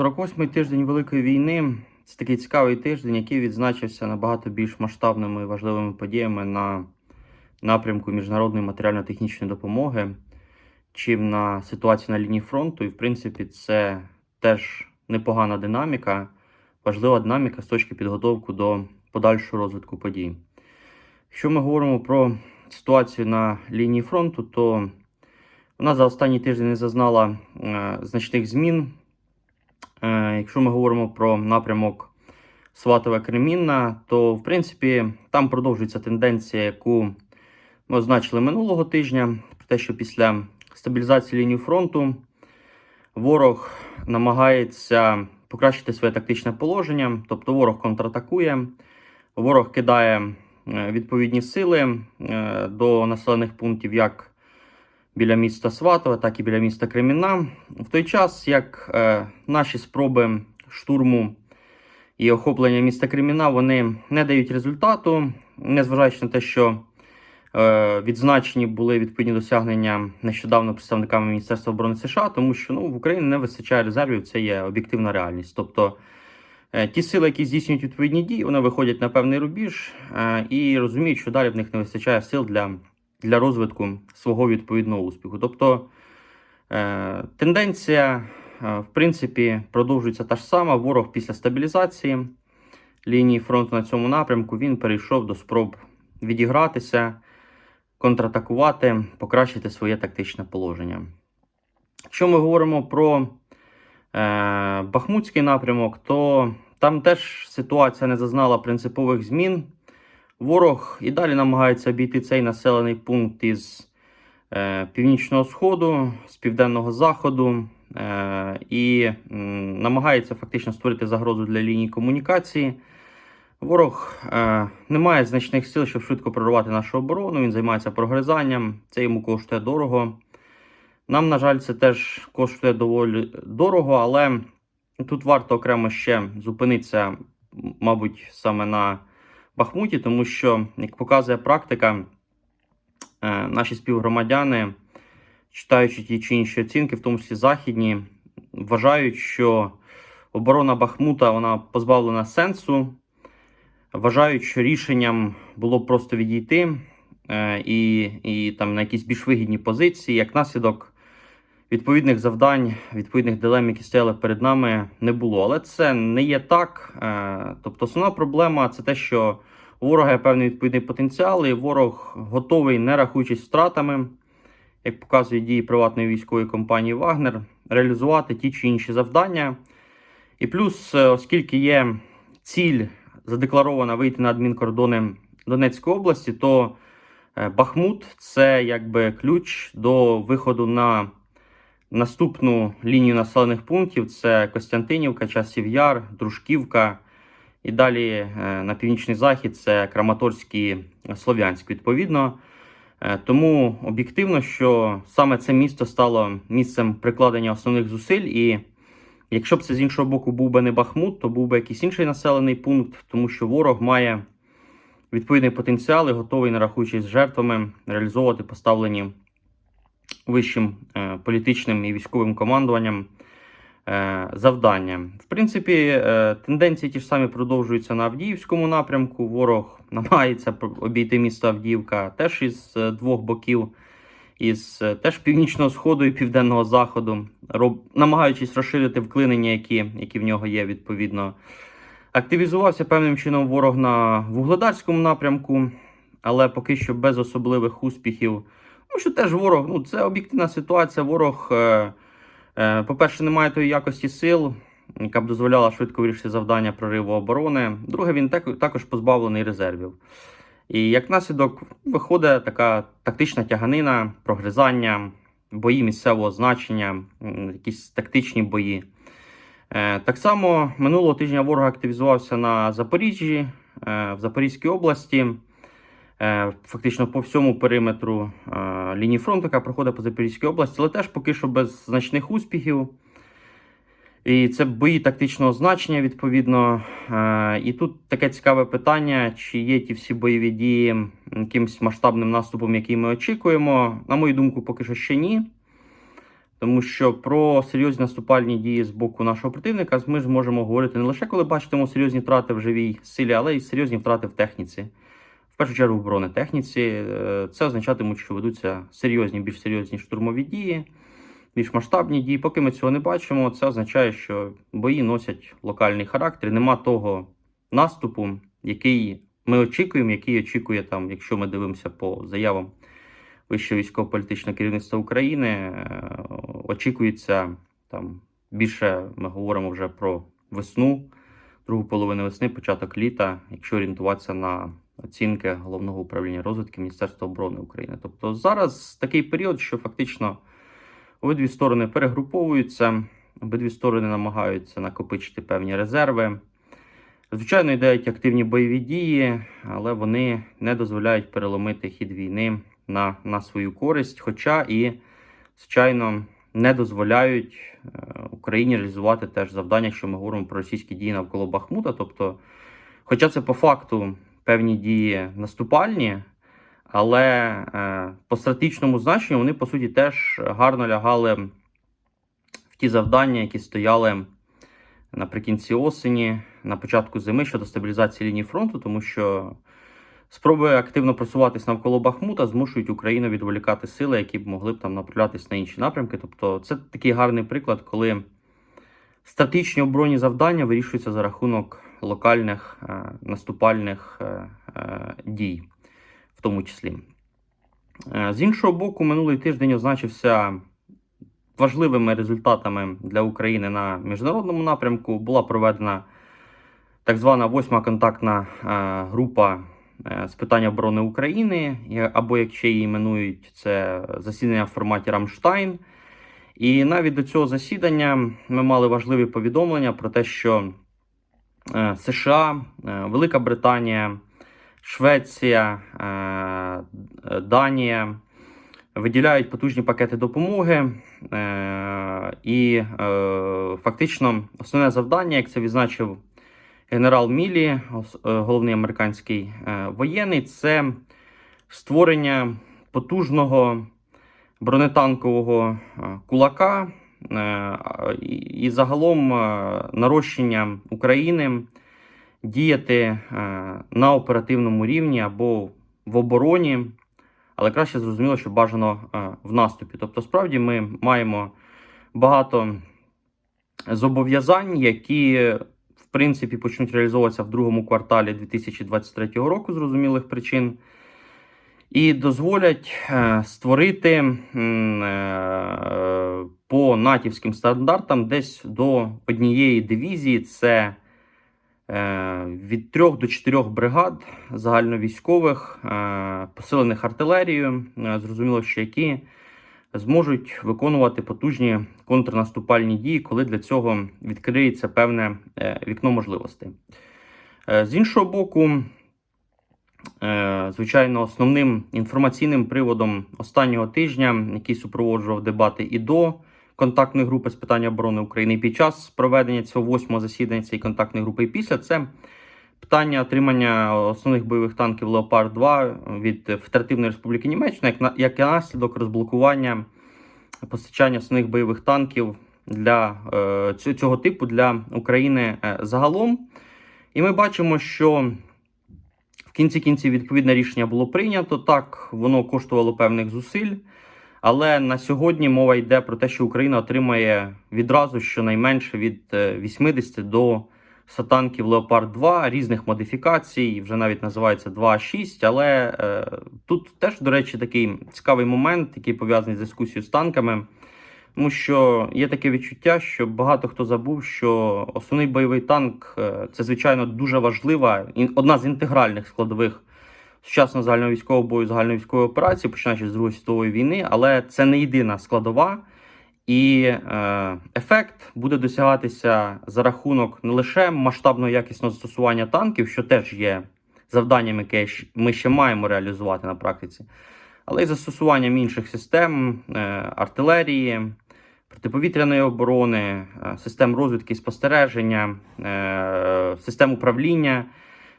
48-й тиждень Великої війни це такий цікавий тиждень, який відзначився набагато більш масштабними і важливими подіями на напрямку міжнародної матеріально-технічної допомоги, чим на ситуацію на лінії фронту. І, в принципі, це теж непогана динаміка, важлива динаміка з точки підготовки до подальшого розвитку подій. Якщо ми говоримо про ситуацію на лінії фронту, то вона за останній тиждень не зазнала е, значних змін. Е, Якщо ми говоримо про напрямок Сватове Кремінна, то в принципі там продовжується тенденція, яку ми означили минулого тижня, про те, що після стабілізації лінії фронту ворог намагається покращити своє тактичне положення, тобто ворог контратакує, ворог кидає е, відповідні сили е, до населених пунктів як біля міста Сватове, так і біля міста Кремінна. В той час, як е, наші спроби штурму і охоплення міста Креміна вони не дають результату, незважаючи на те, що е, відзначені були відповідні досягнення нещодавно представниками Міністерства оборони США, тому що ну, в Україні не вистачає резервів, це є об'єктивна реальність. Тобто е, ті сили, які здійснюють відповідні дії, вони виходять на певний рубіж е, і розуміють, що далі в них не вистачає сил для для розвитку свого відповідного успіху. Тобто е, тенденція, е, в принципі, продовжується та ж сама. Ворог після стабілізації лінії фронту на цьому напрямку він перейшов до спроб відігратися, контратакувати, покращити своє тактичне положення. Якщо ми говоримо про е, Бахмутський напрямок, то там теж ситуація не зазнала принципових змін. Ворог і далі намагається обійти цей населений пункт із е, північного сходу, з південного заходу е, і м, намагається фактично створити загрозу для лінії комунікації. Ворог е, не має значних сил, щоб швидко прорвати нашу оборону. Він займається прогризанням, це йому коштує дорого. Нам, на жаль, це теж коштує доволі дорого, але тут варто окремо ще зупинитися, мабуть, саме на Бахмуті, тому що, як показує практика, е, наші співгромадяни, читаючи ті чи інші оцінки, в тому числі західні, вважають, що оборона Бахмута вона позбавлена сенсу. Вважають, що рішенням було просто відійти е, і і там на якісь більш вигідні позиції, як наслідок відповідних завдань, відповідних дилем, які стояли перед нами, не було. Але це не є так. Е, тобто, основна проблема це те, що у ворога є певний відповідний потенціал, і ворог готовий, не рахуючись втратами, як показують дії приватної військової компанії Вагнер, реалізувати ті чи інші завдання. І плюс, е, оскільки є ціль задекларована вийти на адмінкордони Донецької області, то е, Бахмут це якби ключ до виходу на наступну лінію населених пунктів: це Костянтинівка, Часів Яр, Дружківка. І далі е, на північний захід це Краматорськ і Слов'янськ, відповідно. Е, Тому об'єктивно, що саме це місто стало місцем прикладення основних зусиль. І якщо б це з іншого боку був би не Бахмут, то був би якийсь інший населений пункт, тому що ворог має відповідний потенціал і готовий, не рахуючись з жертвами, реалізовувати поставлені вищим е, політичним і військовим командуванням. Е, завдання. В принципі, е, тенденції ті ж самі продовжуються на Авдіївському напрямку. Ворог намагається обійти місто Авдіївка теж із е, двох боків, із теж північного сходу і південного заходу, роб... намагаючись розширити вклинення, які, які в нього є, відповідно. Активізувався певним чином ворог на Вугледарському напрямку, але поки що без особливих успіхів. Ну, що теж ворог, ну це об'єктивна ситуація. Ворог. Е, по-перше, немає тої якості сил, яка б дозволяла швидко вирішити завдання прориву оборони. Друге, він також позбавлений резервів. І як наслідок виходить така тактична тяганина, прогризання, бої місцевого значення, якісь тактичні бої. Е, так само минулого тижня ворог активізувався на Запоріжжі, е, в Запорізькій області. Фактично по всьому периметру лінії фронту, яка проходить по Запорізькій області, але теж поки що без значних успіхів. І це бої тактичного значення, відповідно. І тут таке цікаве питання: чи є ті всі бойові дії якимось масштабним наступом, який ми очікуємо. На мою думку, поки що ще ні. Тому що про серйозні наступальні дії з боку нашого противника ми зможемо говорити не лише коли бачитимемо серйозні втрати в живій силі, але й серйозні втрати в техніці. Першу чергу в бронетехніці. Е, Це означатиме, що ведуться серйозні, більш серйозні штурмові дії, більш масштабні дії. Поки ми цього не бачимо, це означає, що бої носять локальний характер. Нема того наступу, який ми очікуємо, який очікує там, якщо ми дивимося по заявам вищого військово-політичного керівництва України. е, Очікується там більше. Ми говоримо вже про весну, другу половину весни, початок літа, якщо орієнтуватися на оцінки головного управління розвитки Міністерства оборони України. Тобто зараз такий період, що фактично обидві сторони перегруповуються, обидві сторони намагаються накопичити певні резерви. Звичайно, йдуть активні бойові дії, але вони не дозволяють переломити хід війни на, на свою користь, хоча і, звичайно, не дозволяють е, Україні реалізувати теж завдання, якщо ми говоримо про російські дії навколо Бахмута. Тобто, хоча це по факту певні дії наступальні, але е, по стратегічному значенню вони по суті теж гарно лягали в ті завдання, які стояли наприкінці осені, на початку зими щодо стабілізації лінії фронту, тому що спроби активно просуватись навколо Бахмута змушують Україну відволікати сили, які б могли б там направлятись на інші напрямки. Тобто, це такий гарний приклад, коли стратегічні оборонні завдання вирішуються за рахунок локальних е, наступальних е, е, дій, в тому числі. З іншого боку, минулий тиждень означився важливими результатами для України на міжнародному напрямку. Була проведена так звана восьма контактна група з питань оборони України, або як ще її іменують, це засідання в форматі Рамштайн. І навіть до цього засідання ми мали важливі повідомлення про те, що США, е, Велика Британія, Швеція, е, е, Данія виділяють потужні пакети допомоги. Е, і е, фактично основне завдання, як це відзначив генерал Мілі, е, головний американський е, воєнний, це створення потужного бронетанкового е, кулака е, і, і загалом е, нарощення України діяти е, на оперативному рівні або в обороні, але краще зрозуміло, що бажано е, в наступі. Тобто, справді ми маємо багато зобов'язань, які в принципі почнуть реалізовуватися в другому кварталі 2023 року, зрозумілих причин. І дозволять е, створити е, по натівським стандартам десь до однієї дивізії. Це е, від 3 до 4 бригад загальновійськових, посилених артилерією, зрозуміло, що які зможуть виконувати потужні контрнаступальні дії, коли для цього відкриється певне вікно можливостей. З іншого боку, звичайно, основним інформаційним приводом останнього тижня, який супроводжував дебати і до контактної групи з питань оборони України, під час проведення цього восьмого засідання цієї контактної групи, і після це питання отримання основних бойових танків Леопард 2 від Федеративної Республіки Німеччина, як, на, як наслідок розблокування постачання основних бойових танків для е, цього типу для України е, загалом. І ми бачимо, що в кінці кінців відповідне рішення було прийнято. Так, воно коштувало певних зусиль. Але на сьогодні мова йде про те, що Україна отримає відразу щонайменше від е, 80 до 100 танків Леопард 2 різних модифікацій, вже навіть називається 2.6. Але е, тут теж, до речі, такий цікавий момент, який пов'язаний з дискусією з танками. Тому що є таке відчуття, що багато хто забув, що основний бойовий танк е, це звичайно дуже важлива ін- одна з інтегральних складових сучасного загальновійськового бою, загальновійськової операції, починаючи з Другої світової війни, але це не єдина складова. І е, ефект буде досягатися за рахунок не лише масштабного якісного застосування танків, що теж є завданням, яке ми ще маємо реалізувати на практиці, але й застосуванням інших систем е, артилерії, протиповітряної оборони, е, систем розвідки і спостереження, е, систем управління.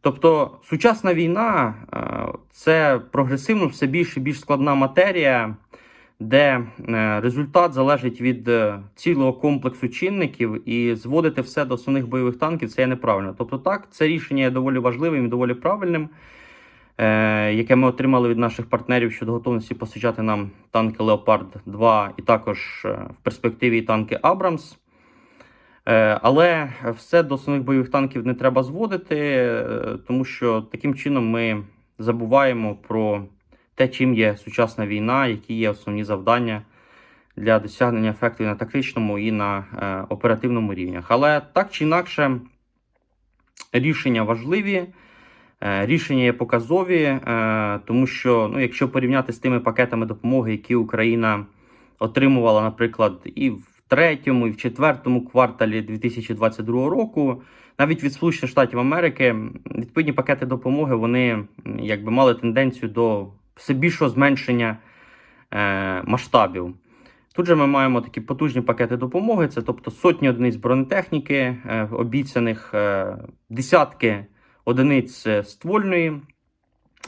Тобто сучасна війна е, це прогресивно все більш і більш складна матерія, де результат залежить від цілого комплексу чинників, і зводити все до основних бойових танків це є неправильно. Тобто, так, це рішення є доволі важливим і доволі правильним, яке ми отримали від наших партнерів щодо готовності постачати нам танки Леопард 2 і також е, в перспективі танки Абрамс. Е, Але все до основних бойових танків не треба зводити, е, тому що таким чином ми забуваємо про те, чим є сучасна війна, які є основні завдання для досягнення ефекту і на тактичному і на е, оперативному рівнях. Але так чи інакше, рішення важливі. Е, Рішення є показові, е, тому що ну, якщо порівняти з тими пакетами допомоги, які Україна отримувала, наприклад, і в третьому, і в четвертому кварталі 2022 року, навіть від Сполучених Штатів Америки, відповідні пакети допомоги вони якби мали тенденцію до все більшого зменшення е, масштабів. Тут же ми маємо такі потужні пакети допомоги, це тобто сотні одиниць бронетехніки, обіцяних десятки одиниць ствольної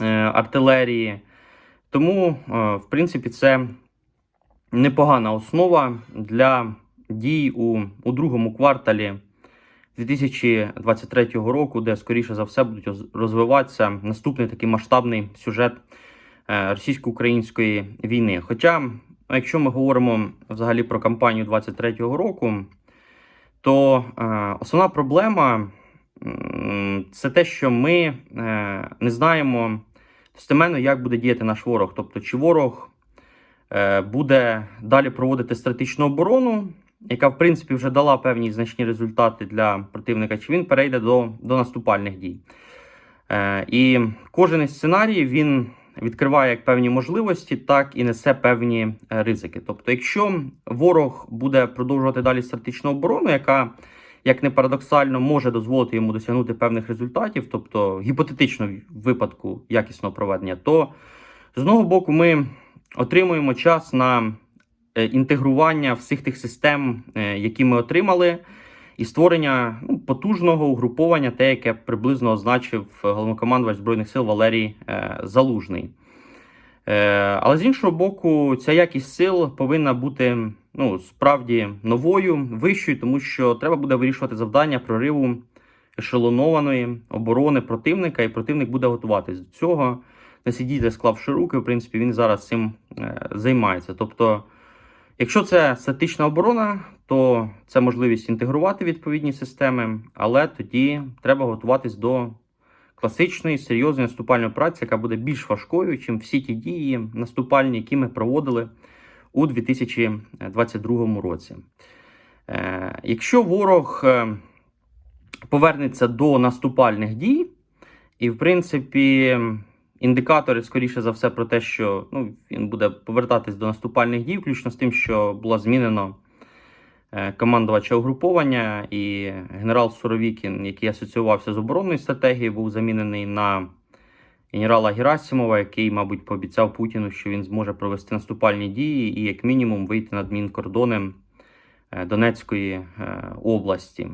е, артилерії. Тому, е, в принципі, це непогана основа для дій у, у другому кварталі 2023 року, де, скоріше за все, будуть розвиватися наступний такий масштабний сюжет е, російсько-української війни. Хоча, якщо ми говоримо взагалі про кампанію 23-го року, то е, основна проблема це те, що ми е, не знаємо достеменно, як буде діяти наш ворог. Тобто, чи ворог е, буде далі проводити стратегічну оборону, яка в принципі вже дала певні значні результати для противника, чи він перейде до, до наступальних дій. Е, і кожен із сценаріїв він відкриває як певні можливості, так і несе певні ризики. Тобто, якщо ворог буде продовжувати далі стратегічну оборону, яка, як не парадоксально, може дозволити йому досягнути певних результатів, тобто гіпотетично в випадку якісного проведення, то з одного боку ми отримуємо час на е, інтегрування всіх тих систем, е, які ми отримали, і створення ну, потужного угруповання, те, яке приблизно означив головнокомандувач Збройних сил Валерій е, Залужний. Але з іншого боку, ця якість сил повинна бути ну, справді новою, вищою, тому що треба буде вирішувати завдання прориву ешелонованої оборони противника, і противник буде готуватись до цього. Не сидіти, склавши руки, в принципі, він зараз цим е, займається. Тобто, якщо це статична оборона, то це можливість інтегрувати відповідні системи, але тоді треба готуватись до класичної серйозної наступальної операції, яка буде більш важкою, ніж всі ті дії наступальні, які ми проводили у 2022 році. Е, Якщо ворог е, повернеться до наступальних дій, і, в принципі, індикатори, скоріше за все, про те, що ну, він буде повертатись до наступальних дій, включно з тим, що було змінено е, командувача угруповання, і генерал Суровікін, який асоціювався з оборонною стратегією, був замінений на генерала Герасимова, який, мабуть, пообіцяв Путіну, що він зможе провести наступальні дії і, як мінімум, вийти над мінкордоном е, Донецької е, області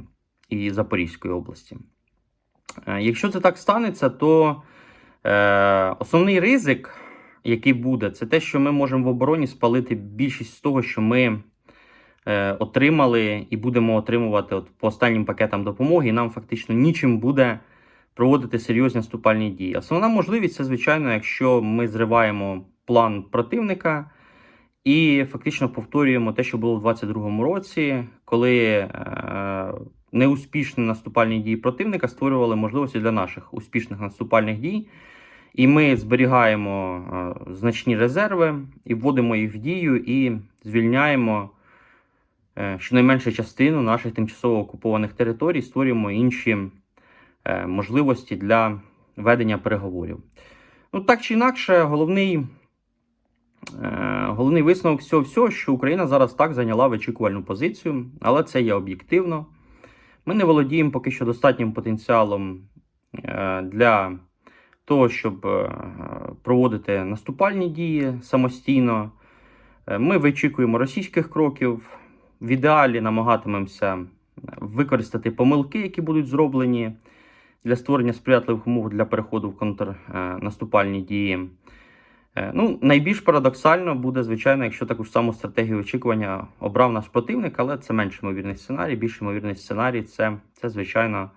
і Запорізької області. Е, Якщо це так станеться, то основний ризик, який буде, це те, що ми можемо в обороні спалити більшість з того, що ми отримали і будемо отримувати от по останнім пакетам допомоги, і нам фактично нічим буде проводити серйозні наступальні дії. Основна можливість це, звичайно, якщо ми зриваємо план противника і фактично повторюємо те, що було в 2022 році, коли е, неуспішні наступальні дії противника створювали можливості для наших успішних наступальних дій. І ми зберігаємо е, значні резерви і вводимо їх в дію і звільняємо е, щонайменше частину наших тимчасово окупованих територій, створюємо інші можливості для ведення переговорів. Ну, так чи інакше, головний, е, головний висновок всього, всього, що Україна зараз так зайняла вичікувальну позицію, але це є об'єктивно. Ми не володіємо поки що достатнім потенціалом е, для того, щоб е, проводити наступальні дії самостійно. Е, Ми вичікуємо російських кроків. В ідеалі намагатимемося використати помилки, які будуть зроблені для створення сприятливих умов для переходу в контрнаступальні дії. Е, Ну, найбільш парадоксально буде, звичайно, якщо таку ж саму стратегію очікування обрав наш противник, але це менш ймовірний сценарій. Більш ймовірний сценарій це, це звичайно,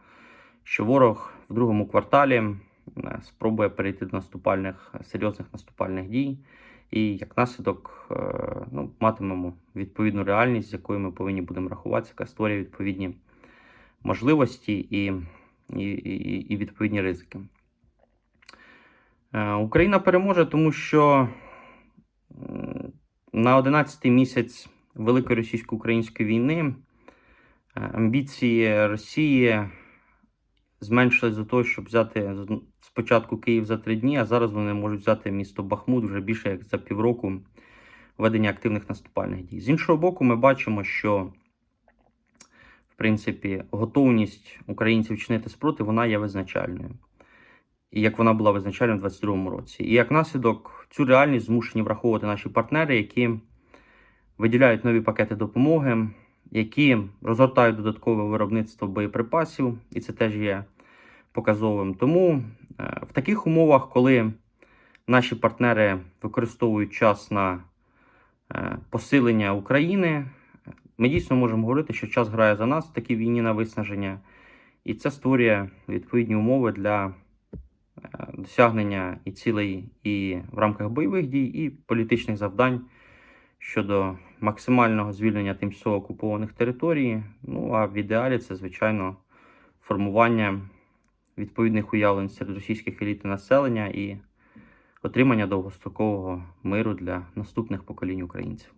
що ворог в другому кварталі е, спробує перейти до наступальних серйозних наступальних дій. І як наслідок е, ну, матимемо відповідну реальність, з якою ми повинні будемо рахуватися, яка створює відповідні можливості і, і, і, і відповідні ризики. Е, Україна переможе, тому що на 11-й місяць Великої російсько-української війни е, амбіції Росії зменшились до того, щоб взяти спочатку Київ за три дні, а зараз вони можуть взяти місто Бахмут вже більше як за півроку ведення активних наступальних дій. З іншого боку, ми бачимо, що принципі готовність українців чинити спротив вона є визначальною. І як вона була визначальною у 2022 році. І як наслідок цю реальність змушені враховувати наші партнери, які виділяють нові пакети допомоги, які розгортають додаткове виробництво боєприпасів, і це теж є показовим. Тому е, в таких умовах, коли наші партнери використовують час на е, посилення України, ми дійсно можемо говорити, що час грає за нас в такій війні на виснаження, і це створює відповідні умови для е, досягнення і цілей і в рамках бойових дій, і політичних завдань щодо максимального звільнення тимчасово окупованих територій. Ну а в ідеалі це, звичайно, формування відповідних уявлень серед російських еліт і населення і отримання довгострокового миру для наступних поколінь українців.